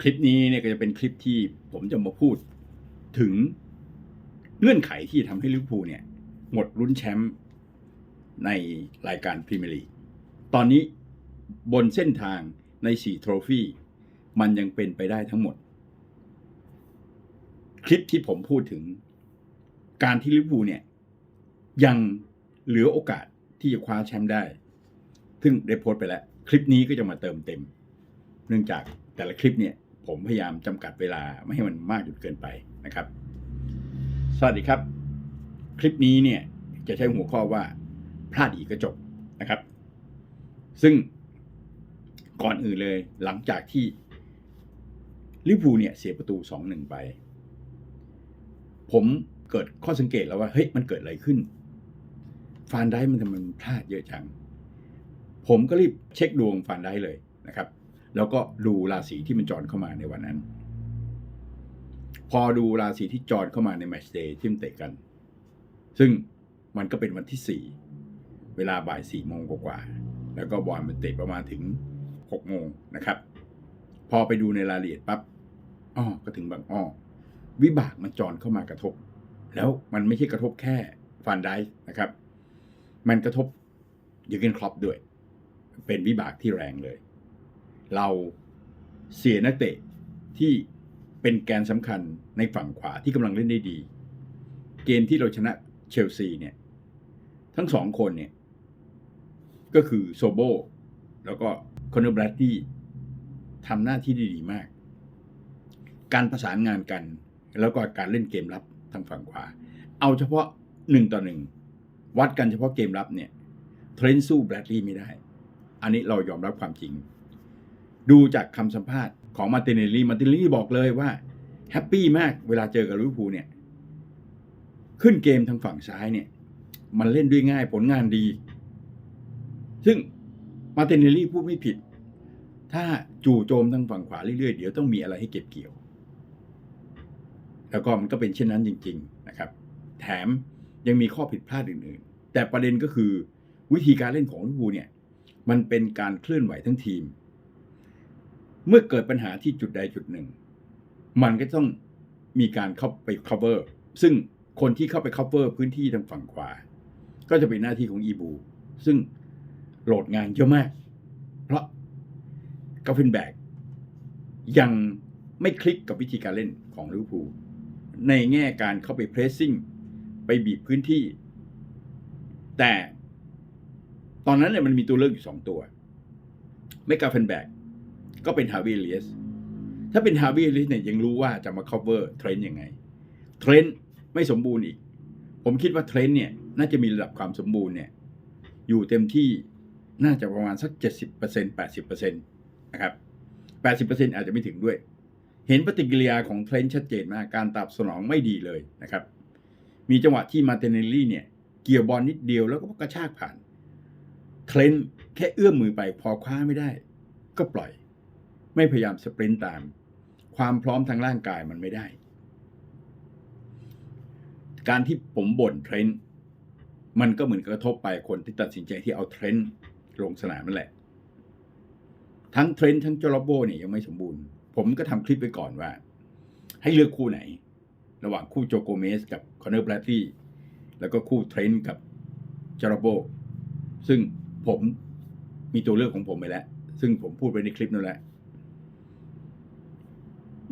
คลิปนี้เนี่ยก็จะเป็นคลิปที่ผมจะมาพูดถึงเงื่อนไขที่ทำให้ลิเวอร์พูลเนี่ย หมดลุ้นแชมป์ในรายการพรีเมียร์ลีกตอนนี้บนเส้นทางใน4โทรฟี่มันยังเป็นไปได้ทั้งหมด คลิปที่ผมพูดถึงการที่ลิเวอร์พูลเนี่ย ยังเหลือโอกาสที่จะคว้าแชมป์ได้ ซึ่งได้โพสต์ไปแล้ว คลิปนี้ก็จะมาเติมเต็ม เนื่องจากแต่ละคลิปเนี่ย ผมพยายามจำกัดเวลาไม่ให้มันมากจนเกินไปนะครับ สวัสดีครับ คลิปนี้เนี่ยจะใช้หัวข้อว่าพลาดอีกก็จบนะครับ ซึ่งก่อนอื่นเลยหลังจากที่ลิเวอร์พูลเนี่ยเสียประตูสองหนึ่งไป ผมเกิดข้อสังเกตแล้วว่าเฮ้ยมันเกิดอะไรขึ้น ฟานได้มันทำไมพลาดเยอะจัง ผมก็รีบเช็คดวงฟานได้เลยนะครับ แล้วก็ดูราศีที่มันจรเข้ามาในวันนั้น พอดูราศีที่จรเข้ามาในแมตช์เดย์ที่มันเตะกัน ซึ่งมันก็เป็นวันที่สี่เวลาบ่ายสี่โมงกว่าๆแล้วก็บอลมันเตะประมาณถึงหกโมงนะครับ พอไปดูในรายละเอียดปั๊บอ้อก็ถึงบางอ้อวิบากมันจรเข้ามากระทบ แล้วมันไม่ใช่กระทบแค่ฟานไดส์นะครับ มันกระทบยูเกนครอปด้วย เป็นวิบากที่แรงเลย เราเสียนักเตะที่เป็นแกนสำคัญในฝั่งขวาที่กำลังเล่นได้ดี เกมที่เราชนะเชลซีเนี่ย ทั้งสองคนเนี่ย ก็คือโซโบแล้วก็คอนเนอร์แบรดดี้ทำหน้าที่ได้ดีมาก การประสานงานกัน แล้วก็การเล่นเกมรับทางฝั่งขวา เอาเฉพาะหนึ่งต่อหนึ่งวัดกันเฉพาะเกมรับเนี่ยเทรนสู้แบรดลีย์ไม่ได้ อันนี้เรายอมรับความจริง ดูจากคำสัมภาษณ์ของมาติเนลลี่มาติเนลลี่บอกเลยว่าแฮปปี้มากเวลาเจอกับลิเวอร์พูลเนี่ย ขึ้นเกมทางฝั่งซ้ายเนี่ย มันเล่นด้วยง่ายผลงานดี ซึ่งมาติเนลลี่พูดไม่ผิด ถ้าจู่โจมทางฝั่งขวาเรื่อยๆ เดี๋ยวต้องมีอะไรให้เก็บเกี่ยว แล้วก็มันก็เป็นเช่นนั้นจริง ๆนะครับ แถมยังมีข้อผิดพลาดอื่นๆ แต่ประเด็นก็คือวิธีการเล่นของลิเวอร์พูลเนี่ย มันเป็นการเคลื่อนไหวทั้งทีม เมื่อเกิดปัญหาที่จุดใดจุดหนึ่ง มันก็ต้องมีการเข้าไป cover ซึ่งคนที่เข้าไป cover พื้นที่ทางฝั่งขวา ก็จะเป็นหน้าที่ของอีบู ซึ่งโหลดงานเยอะมาก เพราะกาฟินแบกยังไม่คลิกกับวิธีการเล่นของลิเวอร์พูลในแง่การเข้าไปเพรสซิ่งไปบีบพื้นที่ แต่ตอนนั้นเนี่ยมันมีตัวเลือกอยู่สองตัว ไม่กาเฟนแบก ก็เป็นฮาวิเลียสถ้าเป็นฮาวิเลียสเนี่ยยังรู้ว่าจะมา cover เทรนด์ยังไงเทรนด์ไม่สมบูรณ์อีก ผมคิดว่าเทรนด์เนี่ยน่าจะมีระดับความสมบูรณ์เนี่ยอยู่เต็มที่น่าจะประมาณสัก 70% 80%นะครับ 80%อาจจะไม่ถึงด้วย เห็นปฏิกิริยาของเทรนด์ชัดเจนมากการตอบสนองไม่ดีเลยนะครับ มีจังหวะที่มาเตเนลลี่เนี่ยเกี่ยวบอลนิดเดียวแล้วก็กระชากผ่าน เทรนด์แค่เอื้อมมือไปพอคว้าไม่ได้ ก็ปล่อย ไม่พยายามสปรินต์ตาม ความพร้อมทางร่างกายมันไม่ได้ การที่ผมบ่นเทรนด์มันก็เหมือนกระทบไปคนที่ตัดสินใจที่เอาเทรนด์ลงสนามนั่นแหละ ทั้งเทรนด์ทั้งจอร์โบเนี่ยยังไม่สมบูรณ์ ผมก็ทำคลิปไปก่อนว่า ให้เลือกคู่ไหน ระหว่างคู่โจโกเมสกับคอนเนอร์แบรดลีย์แล้วก็คู่เทรนด์กับจอร์โบซึ่งผมมีตัวเลือกของผมไปแล้ว ซึ่งผมพูดไปในคลิปนั่นแหละ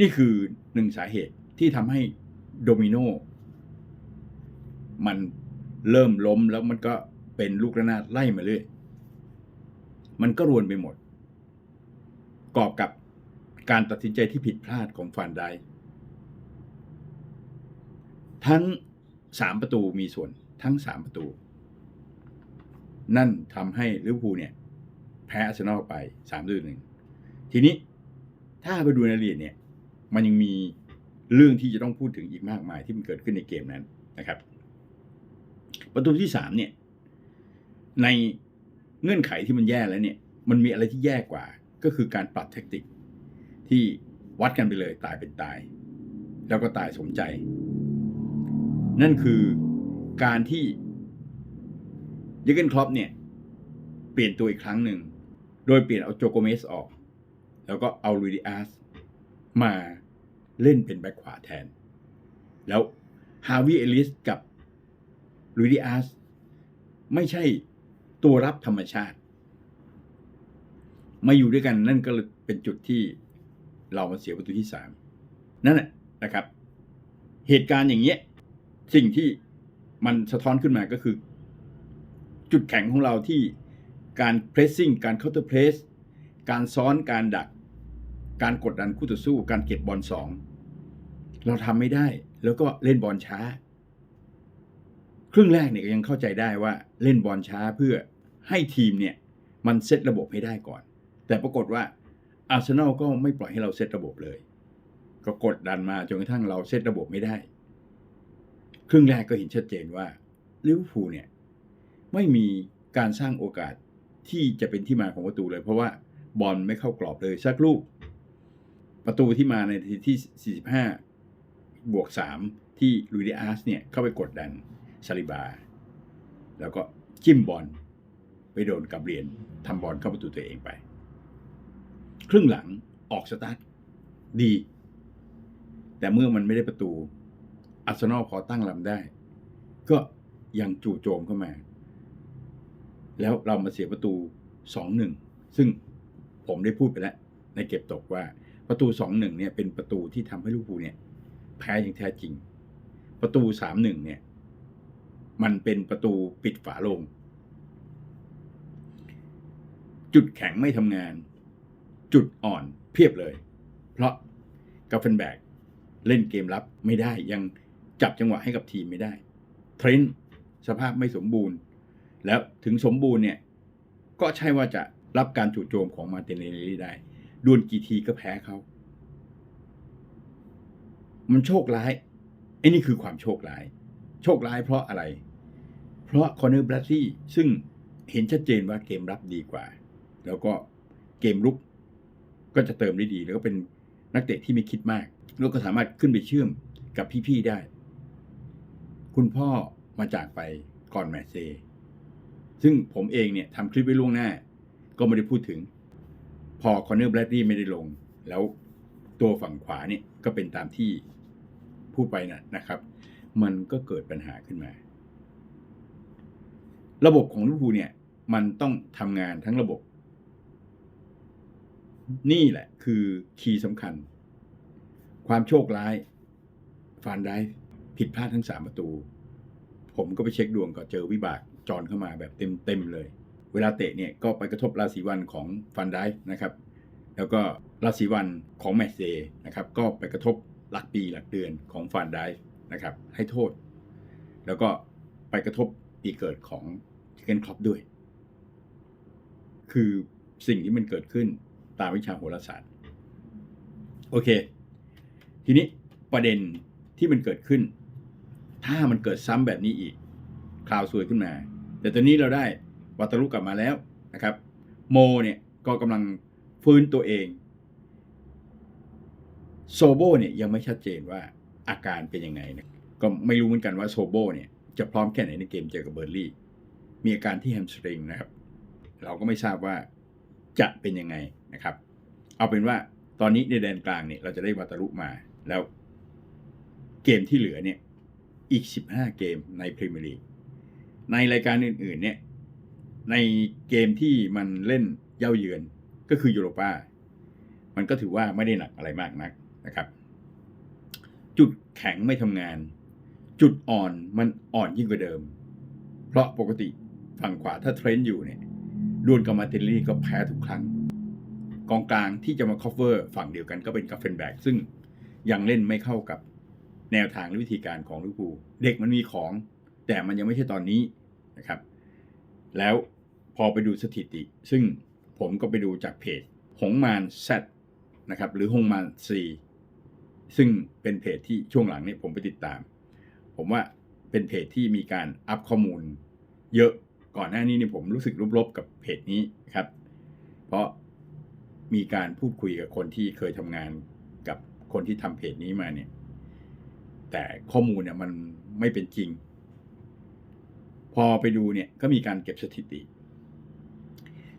นี่คือหนึ่งสาเหตุที่ทำให้โดมิโนมันเริ่มล้มแล้วมันก็เป็นลูกระนาดไล่มาเรื่อย มันก็รวนไปหมด กอบกับการตัดสินใจที่ผิดพลาดของฟานไดทั้งสามประตูมีส่วนทั้งสามประตู นั่นทำให้ลิเวอร์พูลเนี่ย แพ้อาร์เซนอลไปสามต่อหนึ่งทีนี้ถ้าไปดูในรายละเอียดเนี่ย มันยังมีเรื่องที่จะต้องพูดถึงอีกมากมายที่มันเกิดขึ้นในเกมนั้นนะครับ ประตูที่สามเนี่ย ในเงื่อนไขที่มันแย่แล้วเนี่ย มันมีอะไรที่แย่กว่า ก็คือการปรับแทคติก ที่วัดกันไปเลยตายเป็นตาย แล้วก็ตายสมใจ นั่นคือการที่เยเกนคลอปเนี่ย เปลี่ยนตัวอีกครั้งหนึ่ง โดยเปลี่ยนเอาโจโกเมสออก แล้วก็เอาลูดิอาสมา เล่นเป็นแบ็คขวาแทน แล้วฮาวิเอลิสกับลุยดิอาสไม่ใช่ตัวรับธรรมชาติ มาอยู่ด้วยกันนั่นก็เป็นจุดที่เรามาเสียประตูที่สามนั่นแหละนะครับ เหตุการณ์อย่างเงี้ยสิ่งที่มันสะท้อนขึ้นมาก็คือ จุดแข็งของเราที่การเพรสซิ่งการเคาน์เตอร์เพรสการซ้อนการดัก การกดดันคู่ต่อสู้ การเก็บบอลสอง เราทำไม่ได้ แล้วก็เล่นบอลช้า ครึ่งแรกเนี่ยยังเข้าใจได้ว่าเล่นบอลช้าเพื่อให้ทีมเนี่ยมันเซตระบบให้ได้ก่อน แต่ปรากฏว่าอาร์เซนอลก็ไม่ปล่อยให้เราเซตระบบเลย ก็กดดันมาจนกระทั่งเราเซตระบบไม่ได้ ครึ่งแรกก็เห็นชัดเจนว่าลิเวอร์พูลเนี่ยไม่มีการสร้างโอกาสที่จะเป็นที่มาของประตูเลย เพราะว่าบอลไม่เข้ากรอบเลยสักลูก ประตูที่มาในทีที่ 45 บวก 3 ที่ลุยดิอาสเนี่ยเข้าไปกดดันซาลิบา แล้วก็จิ้มบอลไปโดนกับเรียนทำบอลเข้าประตูตัวเองไป ครึ่งหลังออกสตาร์ทดี แต่เมื่อมันไม่ได้ประตูอาร์เซนอลพอตั้งลำได้ ก็ยังจู่โจมเข้ามา แล้วเรามาเสียประตู 2-1 ซึ่งผมได้พูดไปแล้ว ในเก็บตกว่าประตู 2-1เนี่ยเป็นประตูที่ทำให้ลิเวอร์พูลเนี่ย แพ้อย่างแท้จริง ประตู3-1เนี่ย มันเป็นประตูปิดฝาโลง จุดแข็งไม่ทำงาน จุดอ่อนเพียบเลย เพราะกาเฟนแบกเล่นเกมรับไม่ได้ยังจับจังหวะให้กับทีมไม่ได้เทรนต์สภาพไม่สมบูรณ์ แล้วถึงสมบูรณ์เนี่ย ก็ใช่ว่าจะรับการจู่โจมของมาร์ตินเนลลี่ได้ดวลกี่ทีก็แพ้เขา มันโชคร้ายไอ้นี่คือความโชคร้าย โชคร้ายเพราะอะไร เพราะคอนเนอร์บรดลี่ซึ่งเห็นชัดเจนว่าเกมรับดีกว่า แล้วก็เกมรุกก็จะเติมได้ดี แล้วก็เป็นนักเตะที่ไม่คิดมาก แล้วก็สามารถขึ้นไปเชื่อมกับพี่ๆได้ คุณพ่อมาจากไปก่อนแมตช์เซ ซึ่งผมเองเนี่ยทำคลิปไว้ล่วงหน้า ก็ไม่ได้พูดถึง พอคอนเนอร์แบรดลี่ไม่ได้ลง แล้วตัวฝั่งขวาเนี่ยก็เป็นตามที่ พูดไปนะนะครับ มันก็เกิดปัญหาขึ้นมา ระบบของลิเวอร์พูลเนี่ย มันต้องทำงานทั้งระบบ นี่แหละคือคีย์สำคัญ ความโชคร้ายฟานได้ผิดพลาดทั้งสามประตู ผมก็ไปเช็คดวงก็เจอวิบากจรเข้ามาแบบเต็มๆเลย เวลาเตะเนี่ยก็ไปกระทบราศีวันของฟันได้นะครับ แล้วก็ราศีวันของแมตช์เดย์นะครับ ก็ไปกระทบ หลักปีหลักเดือนของฟันได้นะครับให้โทษ แล้วก็ไปกระทบปีเกิดของเกนครอปด้วย คือสิ่งที่มันเกิดขึ้นตามวิชาโหราศาสตร์ โอเค ทีนี้ประเด็นที่มันเกิดขึ้น ถ้ามันเกิดซ้ำแบบนี้อีกคราวสวยขึ้นมา แต่ตอนนี้เราได้วัตลุกลับมาแล้วนะครับ โมเนี่ยก็กำลังฟื้นตัวเอง โซโบเนี่ยยังไม่ชัดเจนว่าอาการเป็นยังไงนะก็ไม่รู้เหมือนกันว่าโซโบเนี่ยจะพร้อมแค่ไหนในเกมเจอกับเบอร์ลี่ มีอาการที่แฮมสตริงนะครับ เราก็ไม่ทราบว่าจะเป็นยังไงนะครับ เอาเป็นว่าตอนนี้ในแดนกลางเนี่ยเราจะได้วัตลุมาแล้วเกมที่เหลือเนี่ยอีก 15 เกมในพรีเมียร์ลีกในรายการอื่นๆเนี่ยในเกมที่มันเล่นเย่าเยือนก็คือยูโรปามันก็ถือว่าไม่ได้หนักอะไรมากนัก นะครับ จุดแข็งไม่ทำงาน จุดอ่อนมันอ่อนยิ่งกว่าเดิม เพราะปกติฝั่งขวาถ้าเทรนด์อยู่เนี่ยดวลกับมาเตลลี่ก็แพ้ทุกครั้ง กองกลางที่จะมาคอฟเวอร์ฝั่งเดียวกันก็เป็นกาเฟนแบกซึ่งยังเล่นไม่เข้ากับแนวทางและวิธีการของลิเวอร์พูลเด็กมันมีของ แต่มันยังไม่ใช่ตอนนี้นะครับ แล้วพอไปดูสถิติ ซึ่งผมก็ไปดูจากเพจ หงมานแซนะครับ หรือหงมานซี ซึ่งเป็นเพจที่ช่วงหลังนี่ผมไปติดตาม ผมว่าเป็นเพจที่มีการอัพข้อมูล เยอะก่อนหน้านี้เนี่ยผมรู้สึกลบๆกับเพจนี้ครับ เพราะมีการพูดคุยกับคนที่เคยทำงานกับคนที่ทำเพจนี้มาเนี่ย แต่ข้อมูลเนี่ยมันไม่เป็นจริง พอไปดูเนี่ยก็มีการเก็บสถิติ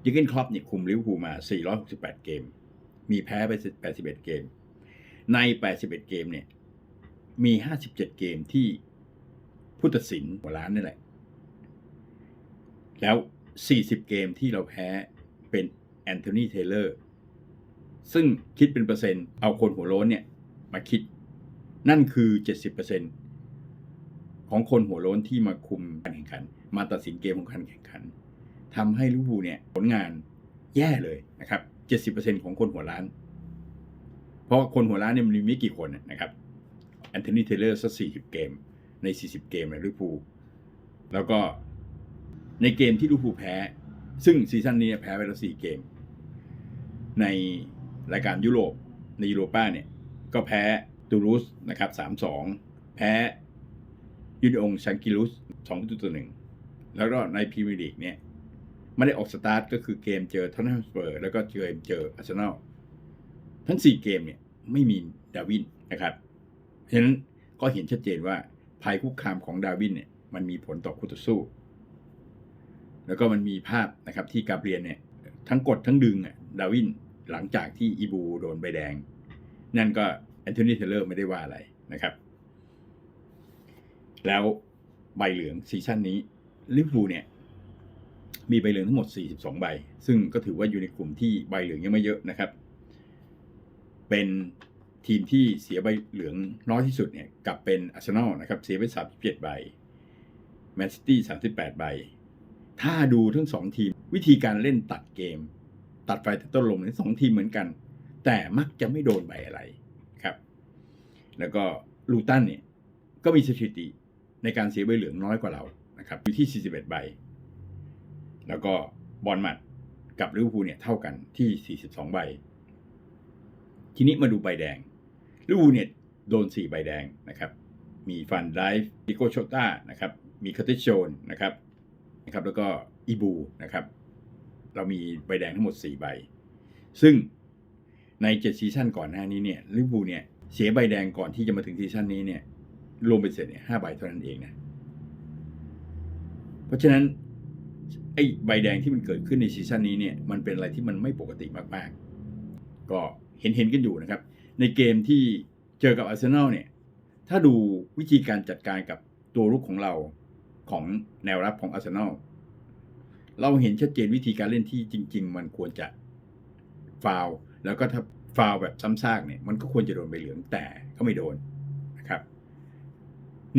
ยูเกนครอปเนี่ยคุมลิเวอร์พูลมา 468 เกม มีแพ้ไป 81 เกม ใน 81 เกมเนี่ย มี 57 เกมที่ผู้ตัดสินหัวล้านนี่แหละ แล้ว 40 เกมที่เราแพ้เป็นแอนโทนีเทเลอร์ ซึ่งคิดเป็นเปอร์เซ็นต์ เอาคนหัวโล้นเนี่ย มาคิด นั่นคือ 70%ของคนหัวโล้นที่มาคุมการแข่งขัน มาตัดสินเกมของการแข่งขันทำให้ลิเวอร์พูลเนี่ยผลงานแย่เลยนะครับ 70%ของคนหัวล้าน เพราะคนหัวล้านเนี่ยมันมีไม่กี่คนนะครับแอนโทนีเทเลอร์สัก40เกม ใน40เกมในลิเวอร์พูลแล้วก็ในเกมที่ลิเวอร์พูลแพ้ ซึ่งซีซั่นนี้แพ้ไปแล้ว4เกม ในรายการยุโรปในยูโรป้าเนี่ย ก็แพ้ตูรูสนะครับ3-2แพ้ยูนิองชังกิลุส2ต่อ1แล้วก็ในพรีเมียร์ลีกเนี่ยไม่ได้ออกสตาร์ทก็คือเกมเจอทอนแนมสเปอร์แล้วก็เจอเจออาร์เซนอล ทั้ง 4 เกมเนี่ยไม่มีดาวินนะครับเพราะฉะนั้นก็เห็นชัดเจนว่าภัยคุกคามของดาวินเนี่ยมันมีผลต่อคู่ต่อสู้ แล้วก็มันมีภาพนะครับที่กาเบรียนเนี่ยทั้งกดทั้งดึงอะดาวินหลังจากที่อีบูโดนใบแดง นั่นก็แอนโทนีเทเลอร์ไม่ได้ว่าอะไรนะครับ แล้วใบเหลืองซีซั่นนี้ลิเวอร์พูลเนี่ยมีใบเหลืองทั้งหมด 42 ใบ ซึ่งก็ถือว่าอยู่ในกลุ่มที่ใบเหลืองยังไม่เยอะนะครับ เป็นทีมที่เสียใบเหลืองน้อยที่สุดเนี่ยกับเป็นอาร์เซนอลนะครับเสียไป37ใบแมนซิตี้38ใบ ถ้าดูทั้งสองทีมวิธีการเล่นตัดเกม ตัดไฟแต่ต้นลมทั้งสองทีมเหมือนกัน แต่มักจะไม่โดนใบอะไรครับ แล้วก็ลูตันเนี่ยก็มีสถิติในการเสียใบเหลืองน้อยกว่าเรานะครับอยู่ที่ 41 ใบ แล้วก็บอลมัดกับลิเวอร์พูลเนี่ยเท่ากันที่ 42 ใบ ทีนี้มาดูใบแดงลิเวอร์พูลเนี่ยโดน 4 ใบแดงนะครับ มีฟันไดฟ์ดิโกโชต้านะครับ มีคาติชโชนนะครับนะครับ แล้วก็อีบูนะครับ เรามีใบแดงทั้งหมด 4 ใบ ซึ่งใน 7 ซีซั่นก่อนหน้านี้เนี่ยลิเวอร์พูลเนี่ยเสียใบแดงก่อนที่จะมาถึงซีซั่นนี้เนี่ยรวมไปเสร็จเนี่ยห้าใบเท่านั้นเองนะ เพราะฉะนั้นไอ้ใบแดงที่มันเกิดขึ้นในซีซั่นนี้เนี่ยมันเป็นอะไรที่มันไม่ปกติมากๆ ก็ เห็นเห็นกันอยู่นะครับ ในเกมที่เจอกับอาร์เซนอลเนี่ย ถ้าดูวิธีการจัดการกับตัวรุกของเราของแนวรับของอาร์เซนอลเราเห็นชัดเจนวิธีการเล่นที่จริง ๆ มันควรจะฟาวแล้วก็ถ้าฟาวแบบซ้ำซากเนี่ยมันก็ควรจะโดนใบเหลืองแต่ก็ไม่โดนนะครับ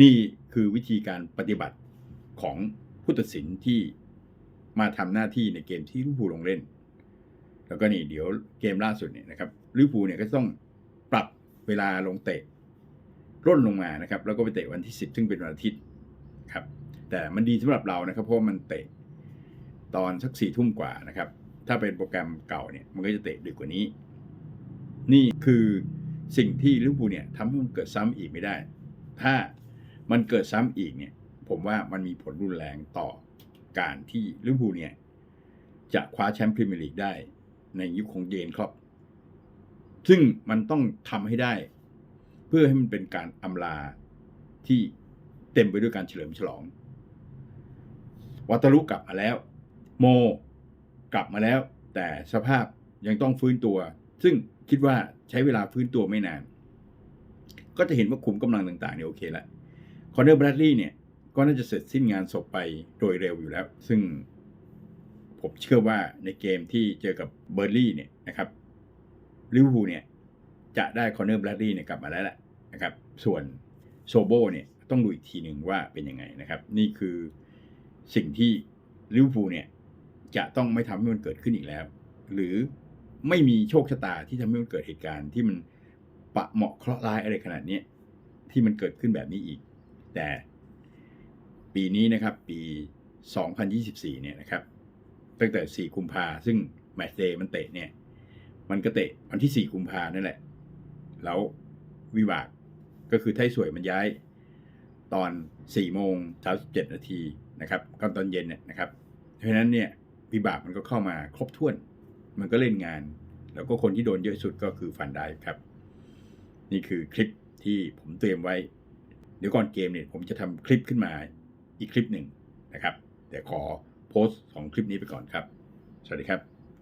นี่คือวิธีการปฏิบัติของผู้ตัดสินที่มาทำหน้าที่ในเกมที่ลิเวอร์พูลลงเล่น แล้วก็นี่เดี๋ยวเกมล่าสุดเนี่ยนะครับ ลิเวอร์พูลเนี่ยก็ต้องปรับเวลาลงเตะร่นลงมานะครับ แล้วก็ไปเตะวันที่ 10 ซึ่งเป็นวันอาทิตย์ครับ แต่มันดีสำหรับเรานะครับ เพราะมันเตะตอนสักสี่ทุ่มกว่านะครับ ถ้าเป็นโปรแกรมเก่าเนี่ย มันก็จะเตะดึกกว่านี้ นี่คือสิ่งที่ลิเวอร์พูลเนี่ยทำให้มันเกิดซ้ำอีกไม่ได้ ถ้ามันเกิดซ้ำอีกเนี่ย ผมว่ามันมีผลรุนแรงต่อการที่ลิเวอร์พูลเนี่ยจะคว้าแชมป์พรีเมียร์ลีกได้ในยุคของเยนครับ ซึ่งมันต้องทำให้ได้ เพื่อให้มันเป็นการอำลาที่เต็มไปด้วยการเฉลิมฉลอง วัตารุกลับมาแล้ว โมกลับมาแล้ว แต่สภาพยังต้องฟื้นตัว ซึ่งคิดว่าใช้เวลาฟื้นตัวไม่นาน ก็จะเห็นว่าคุมกำลังต่างๆเนี่ยโอเคล้วคอนเนอร์แบรดลีย์เนี่ยก็น่าจะเสร็จสิ้นงานศพไปโดยเร็วอยู่แล้ว ซึ่งผมเชื่อว่าในเกมที่เจอกับเบอร์ลี่เนี่ยนะครับ ลิเวอร์พูลเนี่ยจะได้คอนเนอร์แบรดลีย์เนี่ยกลับมาแล้วแหละนะครับ ส่วนโซโบเนี่ยต้องดูอีกทีหนึ่งว่าเป็นยังไงนะครับ นี่คือสิ่งที่ลิเวอร์พูลเนี่ยจะต้องไม่ทำให้มันเกิดขึ้นอีกแล้ว หรือไม่มีโชคชะตาที่ทำให้มันเกิดเหตุการณ์ที่มันปะเหมาะเคราะห์ร้ายอะไรขนาดนี้ที่มันเกิดขึ้นแบบนี้อีก แต่ปีนี้นะครับ ปี 2024 เนี่ยนะครับ ตั้งแต่ 4 กุมภาซึ่งแมตช์เดย์มันเตะเนี่ย มันก็เตะวันที่ 4 กุมภานั่นแหละ แล้ววิบากก็คือไทยสวยมันย้ายตอน4โมง37นาทีนะครับก็ตอนเย็นเนี่ยนะครับ เพราะฉะนั้นเนี่ยวิบากมันก็เข้ามาครบถ้วน มันก็เล่นงาน แล้วก็คนที่โดนเยอะสุดก็คือฟันได้ครับ นี่คือคลิปที่ผมเตรียมไว้ เดี๋ยวก่อนเกมเนี่ยผมจะทำคลิปขึ้นมาอีกคลิปหนึ่งนะครับ แต่ขอโพสต์สองคลิปนี้ไปก่อนครับ สวัสดีครับ